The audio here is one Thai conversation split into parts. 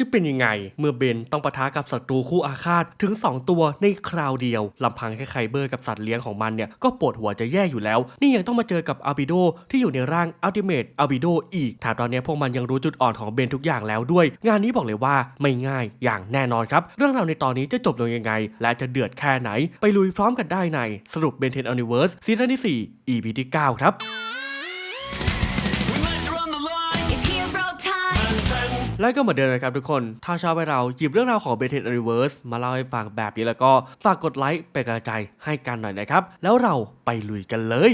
จะเป็นยังไง เมื่อเบนต้องปะทะกับศัตรูคู่อาฆาตถึง 2 ตัวในคราวเดียวลำพังแค่ไคเบอร์กับสัตว์เลี้ยงของมันเนี่ยก็ปวดหัวจะแย่อยู่แล้ว นี่ยังต้องมาเจอกับอาบิโดที่อยู่ในร่างอัลติเม e อาบิโดอีกแถมตอนนี้พวกมันยังรู้จุดอ่อนของเบนทุกอย่างแล้วด้วย งานนี้บอกเลยว่าไม่ง่ายอย่างแน่นอนครับ เรื่องราวในตอนนี้จะจบลงยังไง และจะเดือดแค่ไหน ไปลุยพร้อมกันได้ในสรุปเบนเทนอนิเวิร์สซีซั่นที่ 4 EP ที่ 9 ครับ และก็เหมือนเดิมนะครับทุกคน ถ้าชอบให้เราหยิบเรื่องราวของ b e t e d Universe มาเล่าให้ฟังแบบนี้แล้วก็ฝากกดไลค์เป็นกำลังใจให้กันหน่อยนะครับ แล้วเราไปลุยกันเลย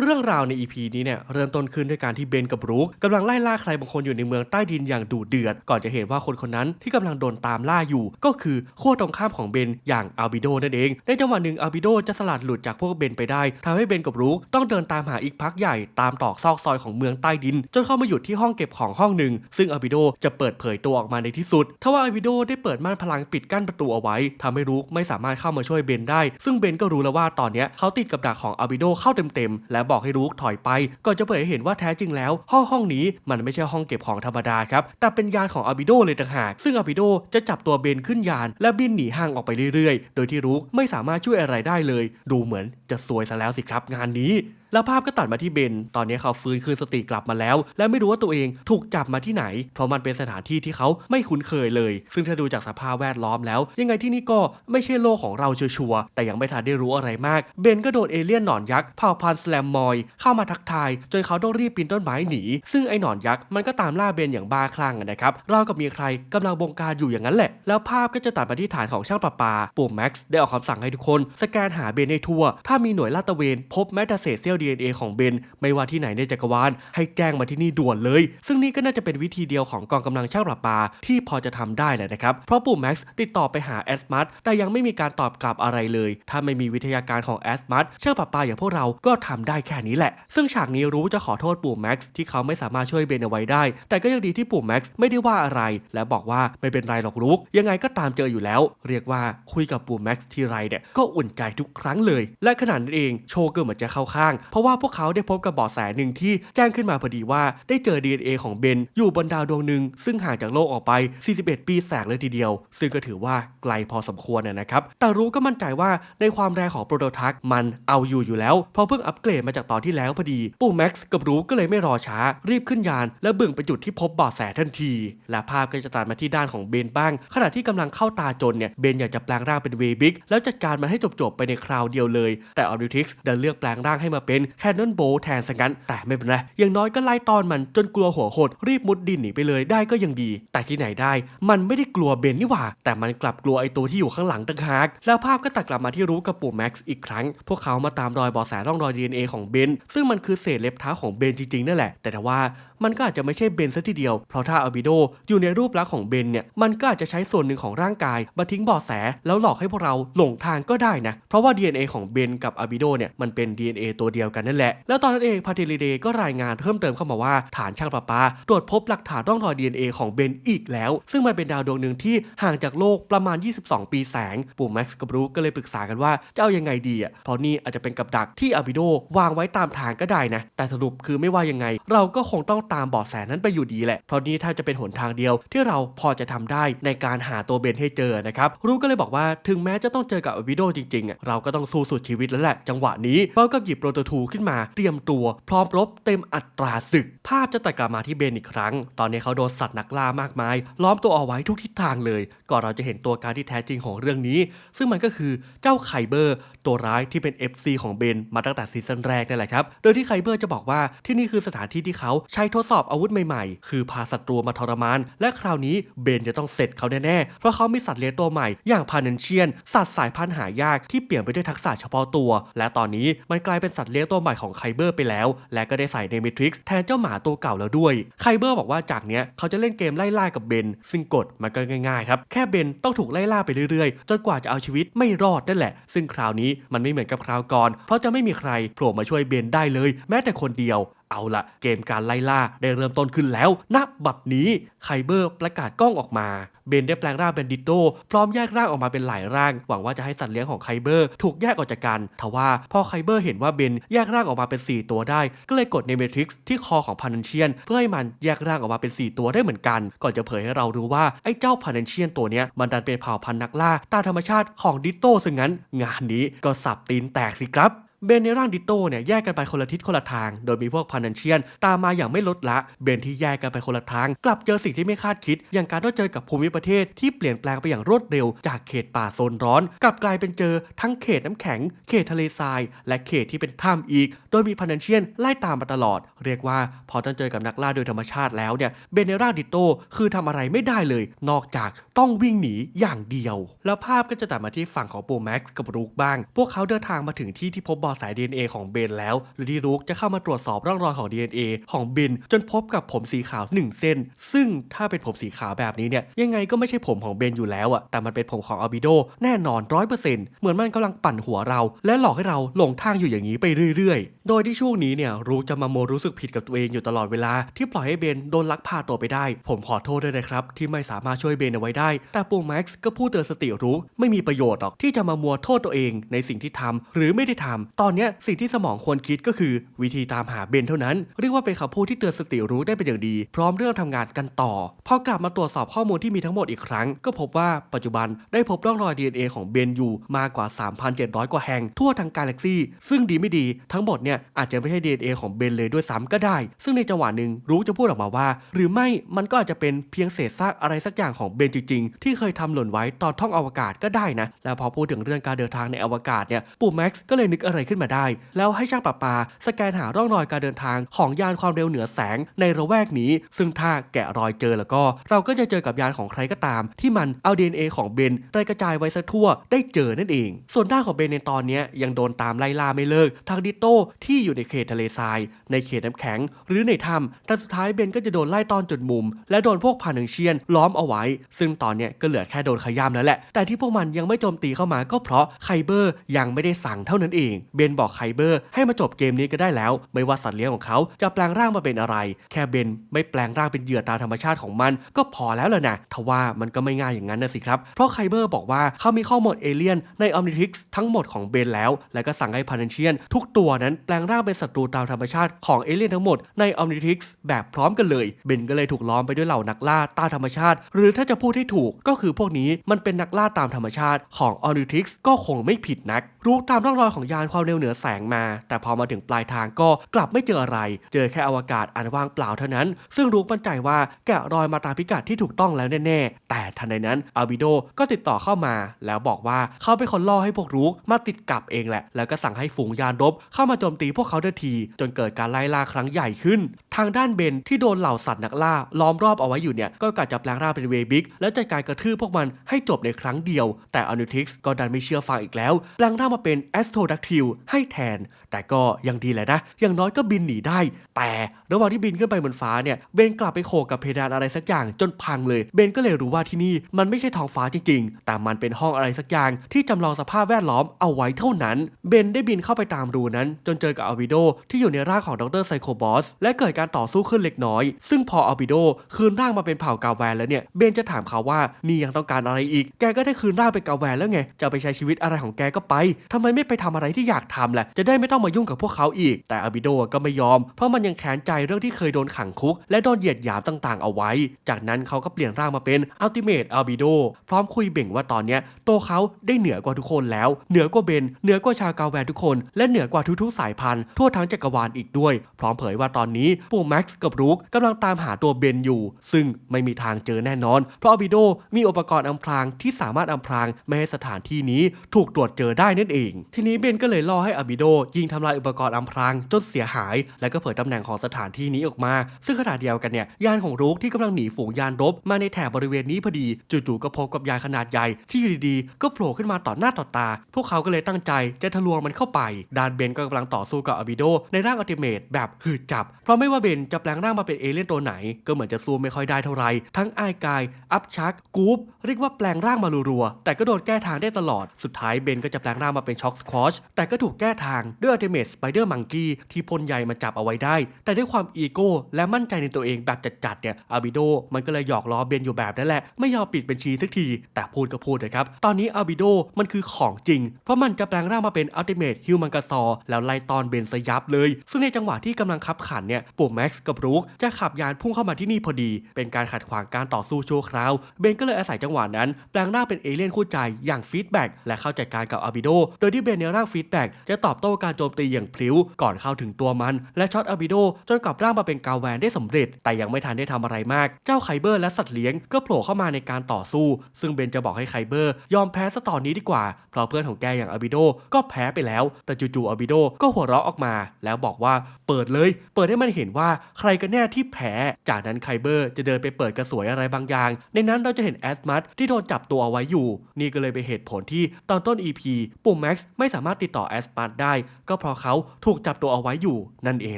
เรื่องราวใน EP นี้เนี่ยเริ่มต้นขึ้นด้วยการที่เบนกับรูคกำลังไล่ล่าใครบางคนอยู่ในเมืองใต้ดินอย่างดุเดือด ก่อนจะเห็นว่าคนคนนั้นที่กำลังโดนตามล่าอยู่ ก็คือขั้วตรงข้ามของเบนอย่างอัลบิโดนั่นเอง ในจังหวะหนึ่งอัลบิโดจะสลัดหลุดจากพวกเบนไปได้ทำให้เบนกับรูคต้องเดินตามหาอีกพักใหญ่ตามตอกซอกซอยของเมืองใต้ดิน จนเข้ามาหยุดที่ห้องเก็บของห้องหนึ่งซึ่งอัลบิโดจะเปิดเผยตัวออกมาในที่สุดทว่าอัลบิโดได้เปิดม่านพลังปิดกั้นประตูเอาไว้ทำให้รูคไม่สามารถเข้ามาช่วยเบนได้ ซึ่งเบนก็รู้แล้วว่าตอนนี้เขาติดกับดักของอัลบิโดเข้าเต็มๆและบอกให้รูคถอยไปก่อนจะเผยให้เห็นว่าแท้จริงแล้ว ห้องห้องนี้มันไม่ใช่ห้องเก็บของธรรมดาครับแต่เป็นยานของอาบิโดเลยต่างหากซึ่งอาบิโดจะจับตัวเบนขึ้นยานและบินหนีห่างออกไปเรื่อยๆ โดยที่รูคไม่สามารถช่วยอะไรได้เลย ดูเหมือนจะซวยซะแล้วสิครับงานนี้ แล้วภาพก็ตัดมาที่เบน ตอนนี้เขาฟื้นคืนสติกลับมาแล้ว และไม่รู้ว่าตัวเองถูกจับมาที่ไหน เพราะมันเป็นสถานที่ที่เขาไม่คุ้นเคยเลย ซึ่งถ้าดูจากสภาพแวดล้อมแล้ว ยังไงที่นี่ก็ไม่ใช่โลกของเราชัวร์แต่ยังไม่ทันได้รู้อะไรมาก เบนก็โดนเอเลี่ยนหนอนยักษ์เผ่าพันธุ์สแลมมอยเข้ามาทักทาย จนเขาต้องรีบปีนต้นไม้หนี ซึ่งไอ้หนอนยักษ์มันก็ตามล่าเบนอย่างบ้าคลั่งนะครับเรากับมีใครกำลังบงการอยู่อย่างนั้นแหละ แล้วภาพก็จะตัดมาที่ฐานของช่างประปา ปู่แม็กซ์ได้ออกคำสั่งให้ทุกคน สแกนหาเบนให้ทั่ว ถ้ามีหน่วยลาดตระเวนพบแม้แต่เศษเสี้ยว DNA ของเบนไม่ว่าที่ไหนในจักรวาลให้แจ้งมาที่นี่ด่วนเลย ซึ่งนี่ก็น่าจะเป็นวิธีเดียวของกองกำลังช่างประปาที่พอจะทำได้แหละนะครับ เพราะปู่แม็กซ์ติดต่อไปหาแอสมัสแต่ยังไม่มีการตอบกลับอะไรเลย ถ้าไม่มีวิทยาการของแอสมัสช่างประปาอย่างพวกเราก็ทำได้แค่นี้แหละ ซึ่งฉากนี้รู้จะขอโทษปู่แม็กซ์ที่เขาไม่สามารถช่วยเบนเอาไว้ได้ แต่ก็ยังดีที่ปู่แม็กซ์ไม่ได้ว่าอะไร และบอกว่าไม่เป็นไรหรอกลูกยังไงก็ตามเจออยู่แล้ว เรียกว่าคุยกับปู่แม็กซ์ทีไรเนี่ยก็อุ่นใจทุกครั้งเลย และขนาดนั้นเองโชก็เหมือนจะเข้าข้างเพราะว่าพวกเขาได้พบกับเบาะแสหนึ่งที่แจ้งขึ้นมาพอดีว่าได้เจอ DNA ของเบนอยู่บนดาวดวงหนึ่งซึ่งห่างจากโลกออกไป 41 ปีแสงเลยทีเดียว ซึ่งก็ถือว่าไกลพอสมควรนะนะครับ แต่รู้ก็มั่นใจว่าในความแรงของโปรโตทักมันเอาอยู่อยู่แล้ว เพราะเพิ่งอัปเกรดมาจากตอนที่แล้วพอดี ปู่แม็กซ์กับรู้ก็เลยไม่รอช้า รีบขึ้นยาน และบึ่งไปจุดที่พบเบาะแสทันที และภาพก็จะตัดมาที่ด้านของเบนบ้าง ขณะที่กำลังเข้าตาจนเนี่ย เบนอยากจะแปลงร่างเป็นเวบิกแล้วจัดการมันให้จบๆไปในคราวเดียวเลย แต่ออริทิกส์ดันเลือกแปลงร่างให้มาเป็นแคนนอนโบแทนสังั้นแต่ไม่เป็นไรอย่างน้อยก็ไล่ตอนมันจนกลัวหัวโหดรีบมุดดินหนีไปเลยได้ก็ยังดี แต่ที่ไหนได้ มันไม่ได้กลัวเบนนี่หว่า แต่มันกลับกลัวไอตัวที่อยู่ข้างหลังต่างหากแล้วภาพก็ตัดกลับมาที่รู้กับปู่แม็กซ์อีกครั้ง พวกเขามาตามรอยเบาะแสร่องรอย DNA ของเบนซึ่งมันคือเศษเล็บเท้าของเบนจริงๆนั่นแหละ แต่ว่า มันก็อาจจะไม่ใช่เบนซะทีเดียว เพราะถ้าอัลบิโดอยู่ในรูปลักษณ์ของเบนเนี่ยมันก็อาจจะใช้ส่วนหนึ่งของร่างกายมาทิ้งบาะแสแล้วหลอกให้พวกเราหลงทางก็ได้นะ เพราะว่า DNA ของเบนกับอัลบิโดเนี่ยมันเป็น DNA ตัวเดียวกันนั่นแหละ แล้วตอนนั้นเองพาเทลิเดก็รายงานเพิ่มเติมเข้ามาว่าฐานช่างประปา ตรวจพบหลักฐานร่องรอย DNA ของเบนอีกแล้ว ซึ่งมันเป็นดาวดวงหนึ่งที่ห่างจากโลกประมาณ 22 ปีแสง ปู่แม็กซ์กับรูก็เลยปรึกษากันว่าจะเอายังไงดีอะเพราะนี่อาจจะเป็นกับดักที่อัลบิโดวางไว้ตามทางก็ได้นะแต่สรุปคือไม่ว่ายังไง เราก็คงต้องตามเบาะแสนั้นไปอยู่ดีแหละ เพราะนี่ถ้าจะเป็นหนทางเดียวที่เราพอจะทำได้ในการหาตัวเบนให้เจอนะครับ รูก็เลยบอกว่าถึงแม้จะต้องเจอกับอัลบิโดจริงๆ เราก็ต้องสู้สุดชีวิตแล้วแหละ จังหวะนี้พร้อมกับหยิบโปรโตทูขึ้นมาเตรียมตัวพร้อมรบเต็มอัตราศึก ภาพจะตัดกลับมาที่เบนอีกครั้ง ตอนนี้เขาโดนสัตว์นักล่ามากมาย ล้อมตัวเอาไว้ทุกทิศทางเลย ก่อนเราจะเห็นตัวการที่แท้จริงของเรื่องนี้ ซึ่งมันก็คือเจ้าไคเบอร์ ตัวร้ายที่เป็น FC ของเบนมาตั้งแต่ซีซั่นแรกนั่นแหละครับ โดยที่ไคเบอร์จะบอกว่าที่นี่คือสถานที่ที่เขาใช้ทดสอบอาวุธใหม่ๆ คือพาศัตรูมาทรมาน และคราวนี้เบนจะต้องเสร็จเขาแน่ๆ เพราะเขามีสัตว์เลี้ยงตัวใหม่อย่างพานันเชียน สัตว์สายพันธุ์หายากที่เปลี่ยนไปด้วยทักษะเฉพาะตัว และตอนนี้มันกลายเป็นสัตว์เลี้ยงตัวใหม่ของไคเบอร์ไปแล้ว และก็ได้ใส่เนมิทริกซ์แทนเจ้าหมาตัวเก่าแล้วด้วย ไคเบอร์บอกว่าจากเนี้ยเขาจะเล่นเกมไล่ล่ากับเบน ซึ่งกฎมันก็ง่ายๆครับ แค่เบนต้องถูกไล่ล่าไปเรื่อยๆ จนกว่าจะเอาชีวิตไม่รอดนั่นแหละ ซึ่งคราวนี้มันไม่เหมือนกับคราวก่อน เพราะจะไม่มีใครโผล่มาช่วยเบนได้เลย แม้แต่คนเดียวเอาละเกมการไล่ล่าได้เริ่มต้นขึ้นแล้วณบัดนี้ไคเบอร์ประกาศกล้องออกมา เบนได้แปลงร่างเป็นดิโตพร้อมแยกร่างออกมาเป็นหลายร่าง หวังว่าจะให้สัตว์เลี้ยงของไคเบอร์ถูกแยกออกจากกันทว่าพอไคเบอร์เห็นว่าเบนแยกร่างออกมาเป็น 4 ตัวได้ ก็เลยกดเนเมทริกซ์ที่คอของพานันเชียน เพื่อให้มันแยกร่างออกมาเป็น 4 ตัวได้เหมือนกัน ก่อนจะเผยให้เรารู้ว่าไอ้เจ้าพานันเชียนตัวเนี้ยมันดันเป็นเผ่าพันธุ์นักล่าตามธรรมชาติของดิโตซะงั้น งานนี้ก็สับตีนแตกสิครับ เบนในร่างดิโต้เนี่ยแยกกันไปคนละทิศคนละทาง โดยมีพวกพันนันเชียน ตามมาอย่างไม่ลดละ เบนที่แยกกันไปคนละทาง กลับเจอสิ่งที่ไม่คาดคิด อย่างการต้องเจอกับภูมิประเทศที่เปลี่ยนแปลงไปอย่างรวดเร็ว จากเขตป่าโซนร้อน กลับกลายเป็นเจอทั้งเขตน้ำแข็ง เขตทะเลทราย และเขตที่เป็นถ้ำอีก โดยมีพันนันเชียนไล่ตามมาตลอด เรียกว่าพอต้องเจอกับนักล่าโดยธรรมชาติแล้วเนี่ยเบนในร่างดิโต้คือทำอะไรไม่ได้เลย นอกจากต้องวิ่งหนีอย่างเดียว แล้วภาพก็จะตัดมาที่ฝั่งของโปูแม็กซ์กับรูกบ้าง พวกเขาเดินทางมาถึงที่ที่พบบอสาย DNA ของเบนแล้วหรือที่รูกจะเข้ามาตรวจสอบร่องรอยของ DNA ของเบนจนพบกับผมสีขาวหนึ่งเส้น ซึ่งถ้าเป็นผมสีขาวแบบนี้เนี่ยยังไงก็ไม่ใช่ผมของเบนอยู่แล้วอะแต่มันเป็นผมของอัลบิโดแน่นอนร้อยเปอร์เซ็นต์เหมือนมันกำลังปั่นหัวเรา และหลอกให้เราหลงทางอยู่อย่างนี้ไปเรื่อยๆ โดยที่ช่วงนี้เนี่ยรูกจะมาโมรู้สึกผิดกับตัวเองอยู่ตลอดเวลาที่ปล่อยให้เบนโดนลักพาตัวไปได้ ผมขอโทษด้วยนะครับ ที่ไม่สามารถช่วยเบนเอาไว้ได้ แต่ปูแม็กซ์ก็พูดเตือนสติรู้ ไม่มีประโยชน์หรอกที่จะมามัวโทษตัวเองในสิ่งที่ทำหรือไม่ได้ทำตอนนี้สิ่งที่สมองควรคิดก็คือ วิธีตามหาเบนเท่านั้น เรียกว่าเป็นคำพูดที่เตือนสติรู้ได้เป็นอย่างดี พร้อมเรื่องทำงานกันต่อ พอกลับมาตรวจสอบข้อมูลที่มีทั้งหมดอีกครั้ง ก็พบว่าปัจจุบันได้พบร่องรอย DNA ของเบนอยู่มากกว่า 3,700 กว่าแห่งทั่วทั้งกาแล็กซี่ ซึ่งดีไม่ดีทั้งหมดเนี่ยอาจจะไม่ใช่ DNA ของเบนเลยด้วยซ้ำก็ได้ ซึ่งในจังหวะหนึ่งรู้จะพูดออกมาว่า หรือไม่มันก็อาจจะเป็นเพียงเศษซากอะไรสักอย่างของเบนจริงๆ ที่เคยทำหล่นไว้ตอนท่องอวกาศก็ได้นะ แล้วพอพูดถึงเรื่องการเดินทางในอวกาศเนี่ยปู่แม็กซ์ก็เลยนึกอะไรขึ้นมาได้ แล้วให้ช่างประปา สแกนหาร่องรอยการเดินทางของยานความเร็วเหนือแสงในระแวกนี้ ซึ่งถ้าแกะรอยเจอแล้วก็ เราก็จะเจอกับยานของใครก็ตาม ที่มันเอา DNA ของเบนไปกระจายไว้ซะทั่วได้เจอนั่นเอง ส่วนด้านของเบนในตอนนี้ยังโดนตามไล่ล่าไม่เลิกทางดิโต้ที่อยู่ในเขตทะเลทราย ในเขตน้ำแข็ง หรือในถ้ำแต่สุดท้ายเบนก็จะโดนไล่ตอนจุดมุม และโดนพวกพานังเชียนล้อมเอาไว้ ซึ่งตอนนี้ก็เหลือแค่โดนขย้ำแล้วแหละ แต่ที่พวกมันยังไม่โจมตีเข้ามาก็เพราะไคเบอร์ยังไม่ได้สั่งเท่านั้นเองเบนบอกไคเบอร์ให้มาจบเกมนี้ก็ได้แล้ว ไม่ว่าสัตว์เลี้ยงของเขาจะแปลงร่างมาเป็นอะไร แค่เบนไม่แปลงร่างเป็นเหยื่อตามธรรมชาติของมัน ก็พอแล้วแหละนะทว่ามันก็ไม่ง่ายอย่างนั้นนะสิครับ เพราะไคเบอร์บอกว่าเขามีข้อมูลเอเลี่ยนในออมนิทิกส์ทั้งหมดของเบนแล้ว และก็สั่งให้พานันเชียน ทุกตัวนั้นแปลงร่างเป็นศัตรูตามธรรมชาติของเอเลี่ยนทั้งหมดในออมนิทิกส์แบบพร้อมกันเลย เบนก็เลยถูกล้อมไปด้วยเหล่านักล่าตามธรรมชาติ หรือถ้าจะพูดให้ถูกก็คือพวกนี้มันเป็นนักล่าตามธรรมชาติของออมนิทิกส์ก็คงไม่ผิดนัก รู้ตามร่องรอยของยานความเร็วเหนือแสงมา แต่พอมาถึงปลายทางก็กลับไม่เจออะไร เจอแค่อวกาศอันว่างเปล่าเท่านั้น ซึ่งรู้มั่นใจว่าแกะรอยมาตามพิกัดที่ถูกต้องแล้วแน่ๆ แต่ทันใดนั้นอาบิโดก็ติดต่อเข้ามา แล้วบอกว่าเขาเป็นคนล่อให้พวกรู้มาติดกับเองแหละ แล้วก็สั่งให้ฝูงยานรบเข้ามาโจมตีพวกเขาทันที จนเกิดการไล่ล่าครั้งใหญ่ขึ้น ทางด้านเบนที่โดนเหล่าสัตว์นักล่าล้อมรอบเอาไว้อยู่เนี่ยก็กะจะแปลงร่างเป็นเวบิกแล้วจัดการกระทืบพวกมันให้จบในครั้งเดียว แต่อนุทิกส์ก็ดันไม่เชื่อฟังอีกแล้วแปลงร่างมาเป็นแอสโทดักทิลให้แทน แต่ก็ยังดีแหละนะ อย่างน้อยก็บินหนีได้ แต่ระหว่างที่บินขึ้นไปบนฟ้าเนี่ย เบนกลับไปโขกกับเพดานอะไรสักอย่างจนพังเลย เบนก็เลยรู้ว่าที่นี่มันไม่ใช่ท้องฟ้าจริง ๆ แต่มันเป็นห้องอะไรสักอย่างที่จำลองสภาพแวดล้อมเอาไว้เท่านั้น เบนได้บินเข้าไปตามรูนั้น จนเจอกับอัลบิโดที่อยู่ในร่างของดรไซโคบอสและเกิดการต่อสู้ขึ้นเล็กน้อย ซึ่งพออัลบิโดคืนร่างมาเป็นเผ่ากาแวนแล้วเนี่ย เบนจะถามเขาว่านี่ยังต้องการอะไรอีก แกก็ได้คืนร่างเป็นกาแวนแล้วไง จะไปใช้ชีวิตอะไรของแกก็ไปทำไมไม่ไปทำอะไรที่อยากทำแหละจะได้ไม่ต้องมายุ่งกับพวกเขาอีก แต่อัลบิโดก็ไม่ยอม เพราะมันยังแค้นใจเรื่องที่เคยโดนขังคุก และโดนเหยียดหยามต่างๆ เอาไว้ จากนั้นเขาก็เปลี่ยนร่างมาเป็นอัลติเมทอัลบิโดพร้อมคุยเบ่งว่าตอนนี้ยตัวเขาได้เหนือกว่าทุกคนแล้ว เหนือกว่าเบน เหนือกว่าชาวกาแวนทุกคน และเหนือกว่าทุกๆ สายพันธุ์ทั่วทั้งจักรวาลอีกด้วย พร้อมเผยว่าตอนนี้ปู่แม็กซ์กับรูกกำลังตามหาตัวเบนอยู่ ซึ่งไม่มีทางเจอแน่นอน เพราะอัลบิโดมีอุปกรณ์อำพรางที่สามารถอำพรางไม่ให้สถานที่นี้ถูกตรวจเจอได้นั่นเอง ทีนี้เบนก็เลยล่อให้อบิโดยิงทำลายอุปกรณ์อำพรางจนเสียหาย และก็เผยตำแหน่งของสถานที่นี้ออกมา ซึ่งขณะเดียวกันเนี่ยยานของรูกที่กำลังหนีฝูงยานรบมาในแถบบริเวณนี้พอดี จู่ๆก็พบกับยานขนาดใหญ่ที่อยู่ดีๆก็โผล่ขึ้นมาต่อหน้าต่อตา พวกเขาก็เลยตั้งใจจะทะลวงมันเข้าไป ดานเบนก็กำลังต่อสู้กับอบิโดในร่างอัลติเมทแบบหืดจับ เพราะไม่ว่าเบนจะแปลงร่างมาเป็นเอเลี่ยนตัวไหน ก็เหมือนจะสู้ไม่ค่อยได้เท่าไหร่ทั้งไอายกาย อัพชักกู๊ปเรียกว่าแปลงร่างมารัวๆแต่ก็โดนแก้ทางได้ตลอด สุดท้ายเบนก็จะแปลงร่างมาเป็นช็อกสควอชแต่ก็ถูถูกแก้ทางด้วยอัลติเม e สไปเดอร์มังกี้ที่พ่นใยมาจับเอาไว้ได้ แต่ด้วยความอีโก้และมั่นใจในตัวเองแบบจัดๆเนี่ยอาบิโดมันก็เลยหยอกล้อเบนอยู่แบบนั้นแหละ ไม่ยอมปิดบัญชีสักที แต่พูดก็พูดนะครับ ตอนนี้อาบิโดมันคือของจริง เพราะมันจะแปลงร่างมาเป็นอัลติเม e ฮิวมังกาซอแล้วไล่ตอนเบนสยับเลย ซึ่งในจังหวะที่กำลังขับขันเนี่ยปู่แม็กซ์กับรูคจะขับยานพุ่งเข้ามาที่นี่พอดี เป็นการขัดขวางการต่อสู้ชั่วคราว เบนก็เลยอาศัยจังหวะนั้น แปลงร่างเป็นเอเลี่ยนคู่ใจอย่างฟีดแบ็กและเข้าจัดการกับอาบิโดโดยที่เบนในร่างฟีดแบ็กจะตอบโต้การโจมตีอย่างพลิ้ว ก่อนเข้าถึงตัวมัน และช็อตอาบิโดจนกลับร่างมาเป็นกาแวนได้สำเร็จ แต่ยังไม่ทันได้ทำอะไรมาก เจ้าไคเบอร์และสัตว์เลี้ยงก็โผล่เข้ามาในการต่อสู้ ซึ่งเบนจะบอกให้ไคเบอร์ ยอมแพ้ซะตอนนี้ดีกว่า เพราะเพื่อนของแกอย่างอาบิโดก็แพ้ไปแล้ว แต่จู่ๆอาบิโดก็หัวเราะออกมา แล้วบอกว่าเปิดเลย เปิดให้มันเห็นว่าใครกันแน่ที่แพ้ จากนั้นไคเบอร์จะเดินไปเปิดกระสวยอะไรบางอย่าง ในนั้นเราจะเห็นแอสมัสที่โดนจับตัวเอาไว้อยู่ นี่ก็เลยเป็นเหตุผลที่ตอนต้น EP ปุ่มแม็กซ์ไม่สามารถติดต่อแอแอสมัสได้ ก็เพราะเขาถูกจับตัวเอาไว้อยู่นั่นเอง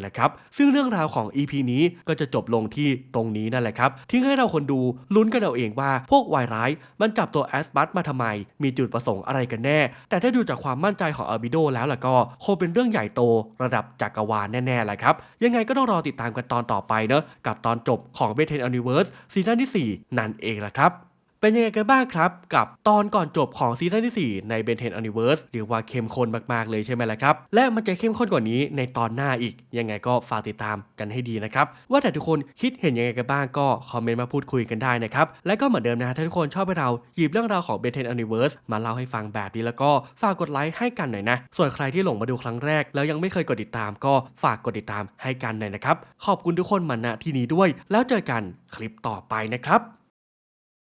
แหละครับ ซึ่งเรื่องราวของ EP นี้ก็จะจบลงที่ตรงนี้นั่นแหละครับ ทิ้งให้เราคนดูลุ้นกันเอาเองว่า พวกวายร้ายมันจับตัวแอสมัสมาทำไม มีจุดประสงค์อะไรกันแน่ แต่ถ้าดูจากความมั่นใจของอาบิโดแล้วล่ะก็คงเป็นเรื่องใหญ่โตระดับจักรวาลแน่ๆแหละครับ ยังไงก็ต้องรอติดตามกันตอนต่อไปเนอะกับตอนจบของเบเทน Universe ซีซั่นที่ 4 นั่นเองล่ะครับ เป็นยังไงกันบ้างครับ กับตอนก่อนจบของซีซั่นที่ 4 ใน Ben 10 Universe เรียกว่าเข้มข้นมากๆเลยใช่ไหมล่ะครับ และมันจะเข้มข้นกว่านี้ในตอนหน้าอีก ยังไงก็ฝากติดตามกันให้ดีนะครับ ว่าแต่ทุกคนคิดเห็นยังไงกันบ้างก็คอมเมนต์มาพูดคุยกันได้นะครับ และก็เหมือนเดิมนะถ้าทุกคนชอบให้เราหยิบเรื่องราวของ Ben 10 Universe มาเล่าให้ฟังแบบนี้แล้วก็ฝากกดไลค์ให้กันหน่อยนะ ส่วนใครที่หลงมาดูครั้งแรก แล้วยังไม่เคยกดติดตาม ก็ฝากกดติดตามให้กันหน่อยนะครับขอบคุณทุกคนมาณที่นี้ด้วย แล้วเจอกันคลิปต่อไปนะครับ